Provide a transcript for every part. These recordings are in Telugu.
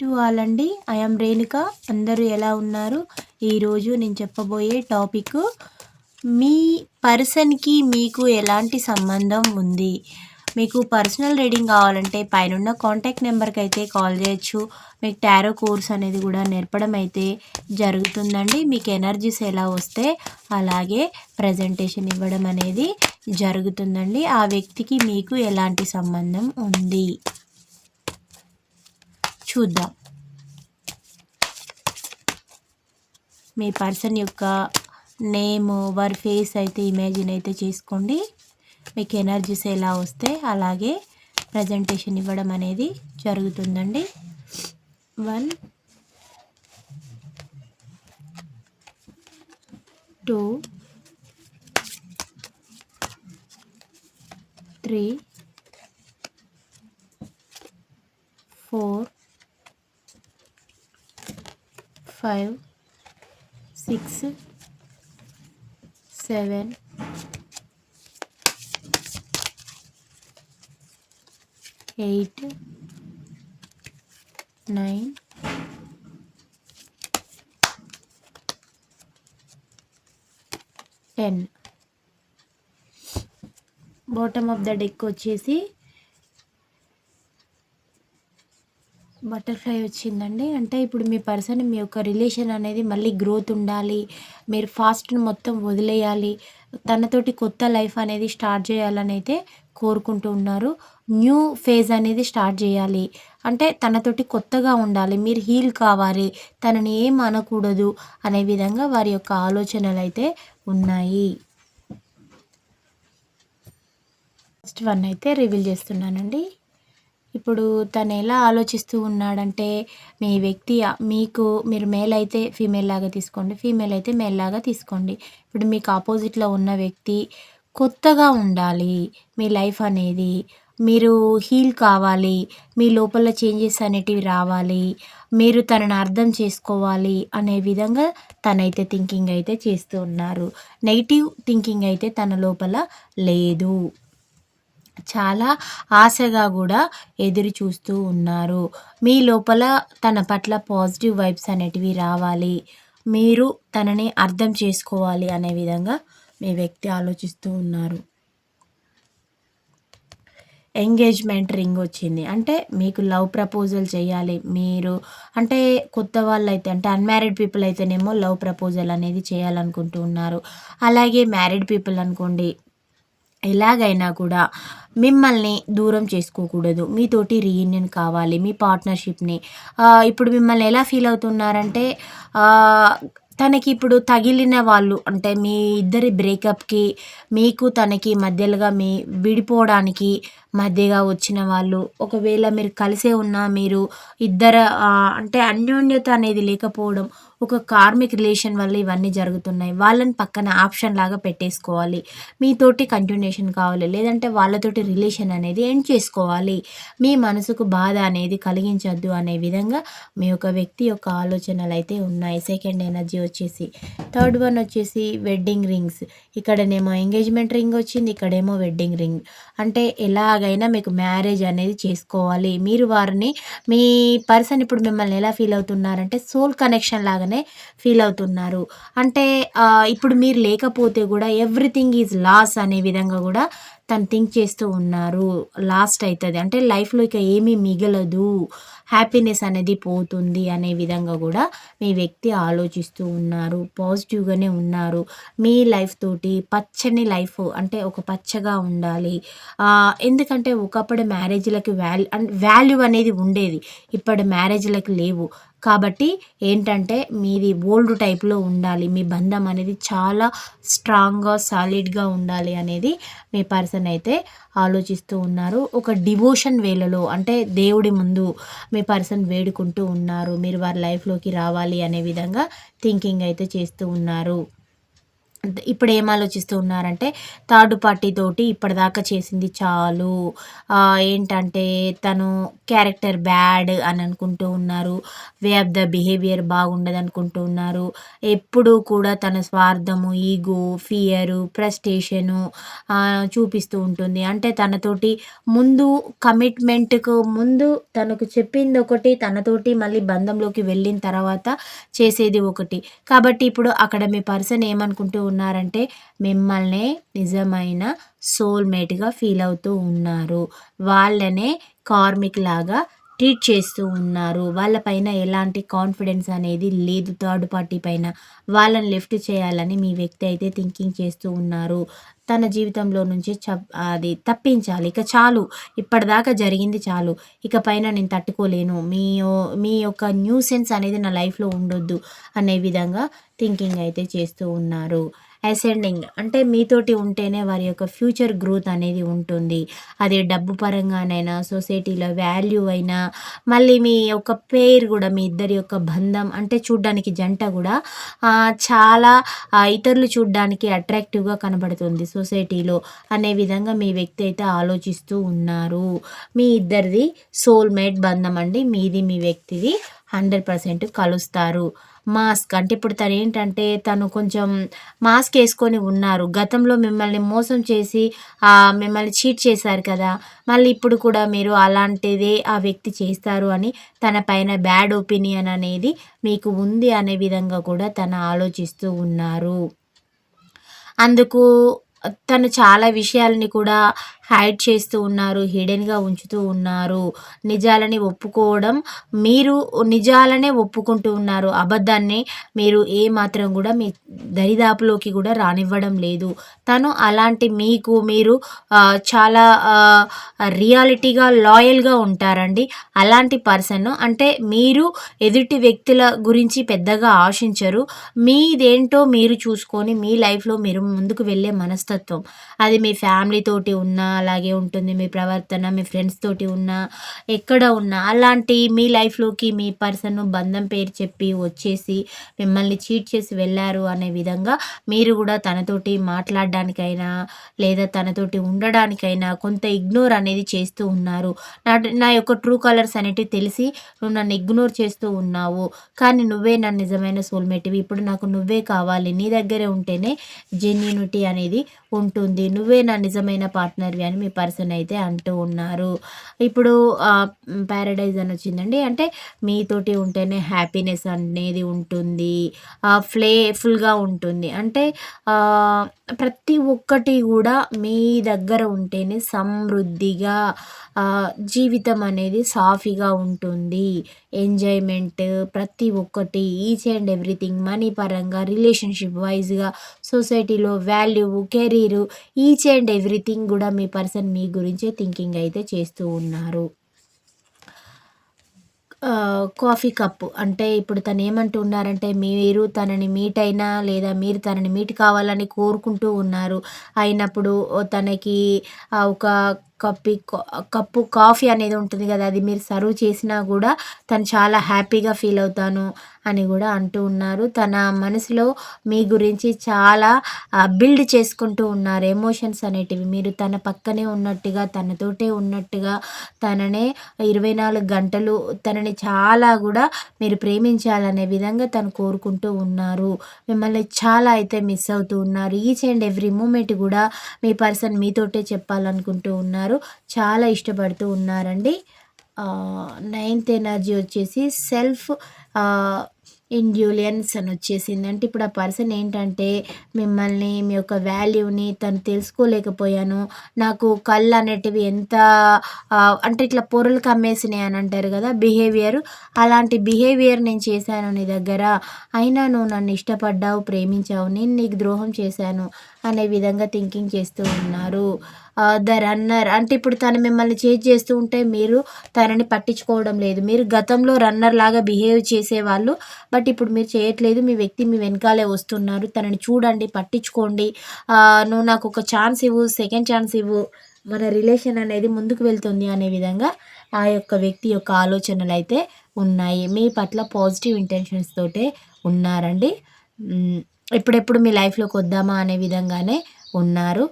టు ఆల్ అండి. ఐఎమ్ రేణుక అందరూ ఎలా ఉన్నారు? ఈరోజు నేను చెప్పబోయే టాపిక్ మీ పర్సన్కి మీకు ఎలాంటి సంబంధం ఉంది? మీకు పర్సనల్ రీడింగ్ కావాలంటే పైన కాంటాక్ట్ నెంబర్కి అయితే కాల్ చేయొచ్చు. మీకు టారో కోర్స్ అనేది కూడా నేర్పడం అయితే జరుగుతుందండి. మీకు ఎనర్జీస్ ఎలా వస్తే అలాగే ప్రజెంటేషన్ ఇవ్వడం అనేది జరుగుతుందండి. ఆ వ్యక్తికి మీకు ఎలాంటి సంబంధం ఉంది? చూద్దాం. మీ పర్సన్ యొక్క నేమ్ వారి ఫేస్ అయితే ఇమేజిన్ అయితే చేసుకోండి. మీకు ఎనర్జీస్ ఎలా వస్తే అలాగే ప్రజెంటేషన్ ఇవ్వడం అనేది జరుగుతుందండి. One two three four five six seven eight nine ten. Bottom of the deck వచ్చేసి బటర్ఫ్లై వచ్చిందండి. అంటే ఇప్పుడు మీ పర్సన్ మీ యొక్క రిలేషన్ అనేది మళ్ళీ గ్రోత్ ఉండాలి. మీరు ఫాస్ట్ని మొత్తం వదిలేయాలి. తనతోటి కొత్త లైఫ్ అనేది స్టార్ట్ చేయాలని అయితే కోరుకుంటూ ఉన్నారు. న్యూ ఫేజ్ అనేది స్టార్ట్ చేయాలి. అంటే తనతోటి కొత్తగా ఉండాలి. మీరు హీల్ కావాలి. తనని ఏం అనకూడదు అనే విధంగా వారి యొక్క ఆలోచనలు అయితే ఉన్నాయి. ఫస్ట్ వన్ అయితే రివీల్ చేస్తున్నానండి. ఇప్పుడు తను ఎలా ఆలోచిస్తూ ఉన్నాడంటే మీ వ్యక్తి మీకు మీరు మేల్ అయితే ఫీమేల్ లాగా తీసుకోండి ఫీమేల్ అయితే మేల్ లాగా తీసుకోండి. ఇప్పుడు మీకు ఆపోజిట్లో ఉన్న వ్యక్తి కొత్తగా ఉండాలి మీ లైఫ్ అనేది. మీరు హీల్ కావాలి మీ లోపల చేంజెస్ అనేటివి రావాలి మీరు తనను అర్థం చేసుకోవాలి అనే విధంగా తనైతే థింకింగ్ అయితే చేస్తూ ఉన్నారు. నెగిటివ్ థింకింగ్ అయితే తన లోపల లేదు. చాలా ఆశగా కూడా ఎదురు చూస్తూ ఉన్నారు. మీ లోపల తన పట్ల పాజిటివ్ వైబ్స్ అనేటివి రావాలి. మీరు తనని అర్థం చేసుకోవాలి అనే విధంగా మీ వ్యక్తి ఆలోచిస్తూ ఉన్నారు. ఎంగేజ్మెంట్ రింగ్ వచ్చింది. అంటే మీకు లవ్ ప్రపోజల్ చేయాలి. మీరు అంటే కొత్త వాళ్ళు అయితే అంటే అన్మ్యారీడ్ పీపుల్ అయితేనేమో లవ్ ప్రపోజల్ అనేది చేయాలనుకుంటూ ఉన్నారు. అలాగే మ్యారీడ్ పీపుల్ అనుకోండి ఎలాగైనా కూడా మిమ్మల్ని దూరం చేసుకోకూడదు. మీతోటి రీయూనియన్ కావాలి మీ పార్ట్నర్షిప్ని ఇప్పుడు మిమ్మల్ని ఎలా ఫీల్ అవుతున్నారంటే తనకి ఇప్పుడు తగిలిన వాళ్ళు అంటే మీ ఇద్దరి బ్రేకప్కి మీకు తనకి మధ్యలోగా మీ విడిపోవడానికి మధ్యగా వచ్చిన వాళ్ళు ఒకవేళ మీరు కలిసే ఉన్నా మీరు ఇద్దరు అంటే అన్యోన్యత అనేది లేకపోవడం ఒక కార్మిక్ రిలేషన్ వల్ల ఇవన్నీ జరుగుతున్నాయి. వాళ్ళని పక్కన ఆప్షన్ లాగా పెట్టేసుకోవాలి. మీతోటి కంటిన్యూషన్ కావాలి. లేదంటే వాళ్ళతోటి రిలేషన్ అనేది ఎండ్ చేసుకోవాలి. మీ మనసుకు బాధ అనేది కలిగించద్దు అనే విధంగా మీ యొక్క వ్యక్తి యొక్క ఆలోచనలు అయితే ఉన్నాయి. సెకండ్ ఎనర్జీ వచ్చేసి థర్డ్ వన్ వచ్చేసి వెడ్డింగ్ రింగ్స్ ఇక్కడనేమో ఎంగేజ్మెంట్ రింగ్ వచ్చింది ఇక్కడేమో వెడ్డింగ్ రింగ్ అంటే ఎలాగైనా మీకు మ్యారేజ్ అనేది చేసుకోవాలి. మీరు వారిని మీ పర్సన్ ఇప్పుడు మిమ్మల్ని ఎలా ఫీల్ అవుతున్నారంటే సోల్ కనెక్షన్ లాగా లాగానే ఫీల్ అవుతున్నారు. అంటే ఇప్పుడు మీరు లేకపోతే కూడా ఎవ్రీథింగ్ ఈజ్ లాస్ అనే విధంగా కూడా తను థింక్ చేస్తూ ఉన్నారు. లాస్ట్ అవుతుంది అంటే లైఫ్లో ఇక ఏమీ మిగలదు. హ్యాపీనెస్ అనేది పోతుంది అనే విధంగా కూడా మీ వ్యక్తి ఆలోచిస్తూ ఉన్నారు. పాజిటివ్గానే ఉన్నారు. మీ లైఫ్ తోటి పచ్చని లైఫ్ అంటే ఒక పచ్చగా ఉండాలి. ఎందుకంటే ఒకప్పుడు మ్యారేజ్లకి వాల్యూ వాల్యూ అనేది ఉండేది. ఇప్పటి మ్యారేజ్లకు లేవు. కాబట్టి ఏంటంటే మీది ఓల్డ్ టైప్లో ఉండాలి. మీ బంధం అనేది చాలా స్ట్రాంగ్గా సాలిడ్గా ఉండాలి అనేది మీ పర్సన్ అయితే ఆలోచిస్తూ ఉన్నారు. ఒక డివోషన్ వేలలో అంటే దేవుడి ముందు మీ పర్సన్ వేడుకుంటూ ఉన్నారు. మీరు వారి లైఫ్లోకి రావాలి అనే విధంగా థింకింగ్ అయితే చేస్తూ ఉన్నారు. ఇప్పుడు ఏం ఆలోచిస్తూ ఉన్నారంటే థర్డ్ పార్టీతోటి ఇప్పటిదాకా చేసింది చాలు. ఏంటంటే తను క్యారెక్టర్ బ్యాడ్ అని అనుకుంటూ ఉన్నారు. వే ఆఫ్ ద బిహేవియర్ బాగుండదు అనుకుంటూ ఉన్నారు. ఎప్పుడూ కూడా తన స్వార్థము ఈగో ఫియరు ఫ్రస్ట్రేషను చూపిస్తూ ఉంటుంది. అంటే తనతోటి ముందు కమిట్మెంట్కు ముందు తనకు చెప్పింది ఒకటి తనతోటి మళ్ళీ బంధంలోకి వెళ్ళిన తర్వాత చేసేది ఒకటి. కాబట్టి ఇప్పుడు అక్కడ మీ పర్సన్ ఏమనుకుంటూ ఉన్నారంటే మిమ్మల్నే నిజమైన సోల్మేట్గా ఫీల్ అవుతూ ఉన్నారు. వాళ్ళనే కార్మిక్ లాగా ట్రీట్ చేస్తూ ఉన్నారు. వాళ్ళపైన ఎలాంటి కాన్ఫిడెన్స్ అనేది లేదు థర్డ్ పార్టీ పైన. వాళ్ళని లిఫ్ట్ చేయాలని మీ వ్యక్తి అయితే థింకింగ్ చేస్తూ ఉన్నారు. తన జీవితంలో నుంచి చ అది తప్పించాలి. ఇక చాలు ఇప్పటిదాకా జరిగింది చాలు. ఇక పైన నేను తట్టుకోలేను. మీ మీ యొక్క న్యూ సెన్స్ అనేది నా లైఫ్లో ఉండొద్దు అనే విధంగా థింకింగ్ అయితే చేస్తూ ఉన్నారు. అసెండింగ్ అంటే మీతోటి ఉంటేనే వారి యొక్క ఫ్యూచర్ గ్రోత్ అనేది ఉంటుంది. అది డబ్బు పరంగానైనా సొసైటీలో వాల్యూ అయినా మళ్ళీ మీ యొక్క పేరు కూడా మీ ఇద్దరి యొక్క బంధం అంటే చూడ్డానికి జంట కూడా చాలా ఇతరులు చూడ్డానికి అట్రాక్టివ్గా కనబడుతుంది సొసైటీలో అనే విధంగా మీ వ్యక్తి అయితే ఆలోచిస్తూ ఉన్నారు. మీ ఇద్దరిది సోల్మేట్ బంధం అండి. మీది మీ వ్యక్తిది. హండ్రెడ్ పర్సెంట్ కలుస్తారు. మాస్క్ అంటే ఇప్పుడు తను ఏంటంటే తను కొంచెం మాస్క్ వేసుకొని ఉన్నారు. గతంలో మిమ్మల్ని మోసం చేసి మిమ్మల్ని చీట్ చేశారు కదా. మళ్ళీ ఇప్పుడు కూడా మీరు అలాంటిదే ఆ వ్యక్తి చేస్తారు అని తన పైన బ్యాడ్ ఒపీనియన్ అనేది మీకు ఉంది అనే విధంగా కూడా తను ఆలోచిస్తూ ఉన్నారు. అందుకు తను చాలా విషయాలని కూడా హైడ్ చేస్తూ ఉన్నారు హిడెన్గా ఉంచుతూ ఉన్నారు. నిజాలని ఒప్పుకోవడం మీరు నిజాలనే ఒప్పుకుంటూ ఉన్నారు. అబద్ధాన్ని మీరు ఏ మాత్రం కూడా మీ దరిదాపులోకి కూడా రానివ్వడం లేదు. తను అలాంటి మీకు మీరు చాలా రియాలిటీగా లాయల్గా ఉంటారండి. అలాంటి పర్సన్ అంటే మీరు ఎదుటి వ్యక్తుల గురించి పెద్దగా ఆశించరు. మీదేంటో మీరు చూసుకొని మీ లైఫ్లో మీరు ముందుకు వెళ్ళే మనస్తత్వం అది మీ ఫ్యామిలీతోటి ఉన్నా అలాగే ఉంటుంది మీ ప్రవర్తన మీ ఫ్రెండ్స్ తోటి ఉన్నా ఎక్కడ ఉన్నా అలాంటి మీ లైఫ్లోకి మీ పర్సన్ బంధం పేరు చెప్పి వచ్చేసి మిమ్మల్ని చీట్ చేసి వెళ్ళారు అనే విధంగా మీరు కూడా తనతోటి మాట్లాడడానికైనా లేదా తనతోటి ఉండడానికైనా కొంత ఇగ్నోర్ అనేది చేస్తూ ఉన్నారు. నా నా యొక్క ట్రూ కలర్స్ అనేటివి తెలిసి నువ్వు నన్ను ఇగ్నోర్ చేస్తూ ఉన్నావు. కానీ నువ్వే నా నిజమైన సోల్మేట్వి ఇప్పుడు నాకు నువ్వే కావాలి. నీ దగ్గరే ఉంటేనే జెన్యూనిటీ అనేది ఉంటుంది నువ్వే నా నిజమైన పార్ట్నర్వి అని మీ పర్సన్ అయితే అంటూ ఉన్నారు. ఇప్పుడు ప్యారడైజ్ అని వచ్చిందండి. అంటే మీతోటి ఉంటేనే హ్యాపీనెస్ అనేది ఉంటుంది. ఫ్లేఫుల్గా ఉంటుంది. అంటే ప్రతి ఒక్కటి కూడా మీ దగ్గర ఉంటేనే సమృద్ధిగా జీవితం అనేది సాఫీగా ఉంటుంది. ఎంజాయ్మెంట్ ప్రతి ఒక్కటి ఈచ్ అండ్ ఎవ్రీథింగ్ మనీ పరంగా రిలేషన్షిప్ వైజ్గా సొసైటీలో value career each and everything కూడా మీ పర్సన్ మీ గురించే థింకింగ్ అయితే చేస్తూ ఉన్నారు. కాఫీ కప్పు అంటే ఇప్పుడు తను ఏమంటున్నారంటే మీరు తనని మీట్ అయినా లేదా మీరు తనని మీట్ కావాలని కోరుకుంటూ ఉన్నారు. అయినప్పుడు తనకి ఒక కప్పి కప్పు కాఫీ అనేది ఉంటుంది కదా అది మీరు సర్వ్ చేసినా కూడా తను చాలా హ్యాపీగా ఫీల్ అవుతాను. అని కూడా అంటూ ఉన్నారు. తన మనసులో మీ గురించి చాలా బిల్డ్ చేసుకుంటూ ఉన్నారు ఎమోషన్స్ అనేటివి. మీరు తన పక్కనే ఉన్నట్టుగా తనతోటే ఉన్నట్టుగా తననే ఇరవై నాలుగు గంటలు తనని చాలా కూడా మీరు ప్రేమించాలనే విధంగా తను కోరుకుంటూ ఉన్నారు. మిమ్మల్ని చాలా అయితే మిస్ అవుతూ ఉన్నారు. ఈచ్ అండ్ ఎవ్రీ మూమెంట్ కూడా మీ పర్సన్ మీతోటే చెప్పాలనుకుంటూ ఉన్నారు. చాలా ఇష్టపడుతూ ఉన్నారండి. నైన్త్ ఎనర్జీ వచ్చేసి సెల్ఫ్ ఇండ్యూలియన్స్ అని వచ్చేసింది. అంటే ఇప్పుడు ఆ పర్సన్ ఏంటంటే మిమ్మల్ని మీ యొక్క వాల్యూని తను తెలుసుకోలేకపోయాను. నాకు కళ్ళు అనేటివి ఎంత అంటే ఇట్లా పొరలు కమ్మేసినాయి అని అంటారు కదా బిహేవియర్ అలాంటి బిహేవియర్ నేను చేశాను నీ దగ్గర. అయినా నువ్వు నన్ను ఇష్టపడ్డావు ప్రేమించావు నేను నీకు ద్రోహం చేశాను అనే విధంగా థింకింగ్ చేస్తూ ఉన్నారు. ద రన్నర్ అంటే ఇప్పుడు తను మిమ్మల్ని చేజ్ చేస్తూ ఉంటే మీరు తనని పట్టించుకోవడం లేదు. మీరు గతంలో రన్నర్ లాగా బిహేవ్ చేసేవాళ్ళు బట్ ఇప్పుడు మీరు చేయట్లేదు. మీ వ్యక్తి మీ వెనకాలే వస్తున్నారు. తనని చూడండి పట్టించుకోండి. నువ్వు నాకు ఒక ఛాన్స్ ఇవ్వు సెకండ్ ఛాన్స్ ఇవ్వు. మన రిలేషన్ అనేది ముందుకు వెళ్తుంది అనే విధంగా ఆ యొక్క వ్యక్తి యొక్క ఆలోచనలు అయితే ఉన్నాయి. మీ పట్ల పాజిటివ్ ఇంటెన్షన్స్ తోటే ఉన్నారండి. ఎప్పుడెప్పుడు మీ లైఫ్లోకి వద్దామా అనే విధంగానే ఉన్నారు.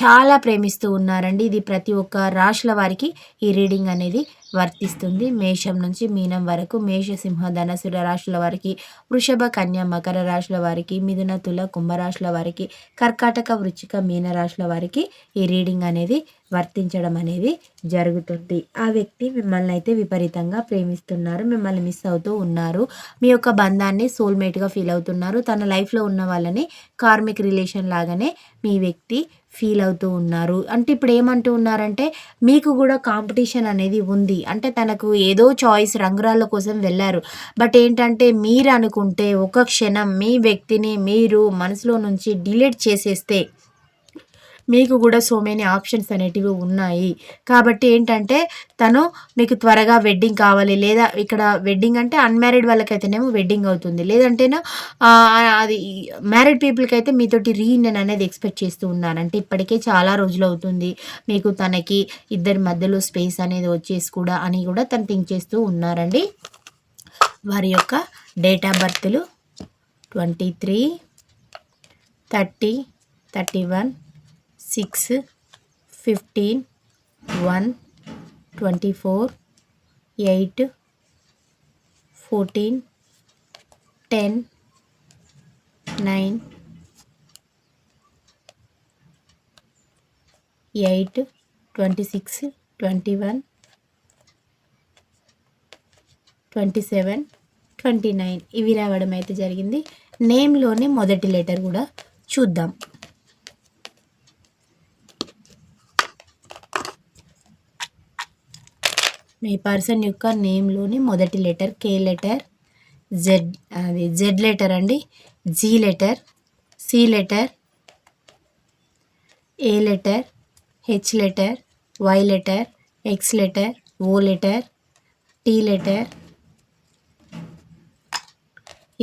చాలా ప్రేమిస్తూ ఉన్నారండి. ఇది ప్రతి ఒక్క రాశుల వారికి ఈ రీడింగ్ అనేది వర్తిస్తుంది. మేషం నుంచి మీనం వరకు మేషసింహ ధనసుర రాశుల వారికి వృషభ కన్య మకర రాశుల వారికి మిథున తుల కుంభరాశుల వారికి కర్కాటక వృచ్చిక మీన రాశుల వారికి ఈ రీడింగ్ అనేది వర్తించడం అనేది జరుగుతుంది. ఆ వ్యక్తి మిమ్మల్ని అయితే విపరీతంగా ప్రేమిస్తున్నారు. మిమ్మల్ని మిస్ అవుతూ ఉన్నారు. మీ యొక్క బంధాన్ని సోల్మేట్గా ఫీల్ అవుతున్నారు. తన లైఫ్లో ఉన్న వాళ్ళని కార్మిక్ రిలేషన్ లాగానే మీ వ్యక్తి ఫీల్ అవుతూ ఉన్నారు. అంటే ఇప్పుడు ఏమంటూ ఉన్నారంటే మీకు కూడా కాంపిటీషన్ అనేది ఉంది. అంటే తనకు ఏదో చాయిస్ రంగురాళ్ళ కోసం వెళ్ళారు. బట్ ఏంటంటే మీరు అనుకుంటే ఒక క్షణం మీ వ్యక్తిని మీరు మనసులో నుంచి డిలీట్ చేసేస్తే మీకు కూడా సో మెనీ ఆప్షన్స్ అనేటివి ఉన్నాయి. కాబట్టి ఏంటంటే తను మీకు త్వరగా వెడ్డింగ్ కావాలి లేదా ఇక్కడ వెడ్డింగ్ అంటే అన్మ్యారీడ్ వాళ్ళకైతేనేమో వెడ్డింగ్ అవుతుంది. లేదంటేనో అది మ్యారీడ్ పీపుల్కి అయితే మీతోటి రీయూనియన్ అనేది ఎక్స్పెక్ట్ చేస్తూ ఉన్నాను అంటే ఇప్పటికే చాలా రోజులు అవుతుంది. మీకు తనకి ఇద్దరి మధ్యలో స్పేస్ అనేది వచ్చేసి కూడా అని కూడా తను థింక్ చేస్తూ ఉన్నారండి. వారి యొక్క date of బర్త్లు twenty three thirty thirty one six fifteen one twenty four eight fourteen ten nine eight twenty six twenty one twenty seven twenty nine. ఇవి రావడం అయితే జరిగింది. నేమ్లోనే మొదటి లెటర్ కూడా చూద్దాం. మీ పర్సన్ యొక్క నేమ్లోని మొదటి లెటర్ కే లెటర్ జెడ్ అది జెడ్ లెటర్ అండి G letter C letter A letter H letter Y letter X letter O letter T letter.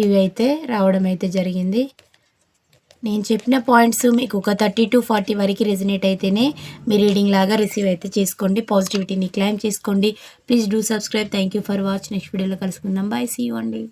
ఇవి అయితే రావడం అయితే జరిగింది. నేను చెప్పిన పాయింట్స్ మీకు ఒక థర్టీ టు ఫార్టీ వరకు రెజినేట్ అయితేనే మీ రీడింగ్ లాగా రిసీవ్ అయితే చేసుకోండి పాజిటివిటీని క్లైమ్ చేసుకోండి. Please do subscribe thank you for watch next వీడియోలో కలుసుకుందాం. బాయ్ సీ యూ అండి.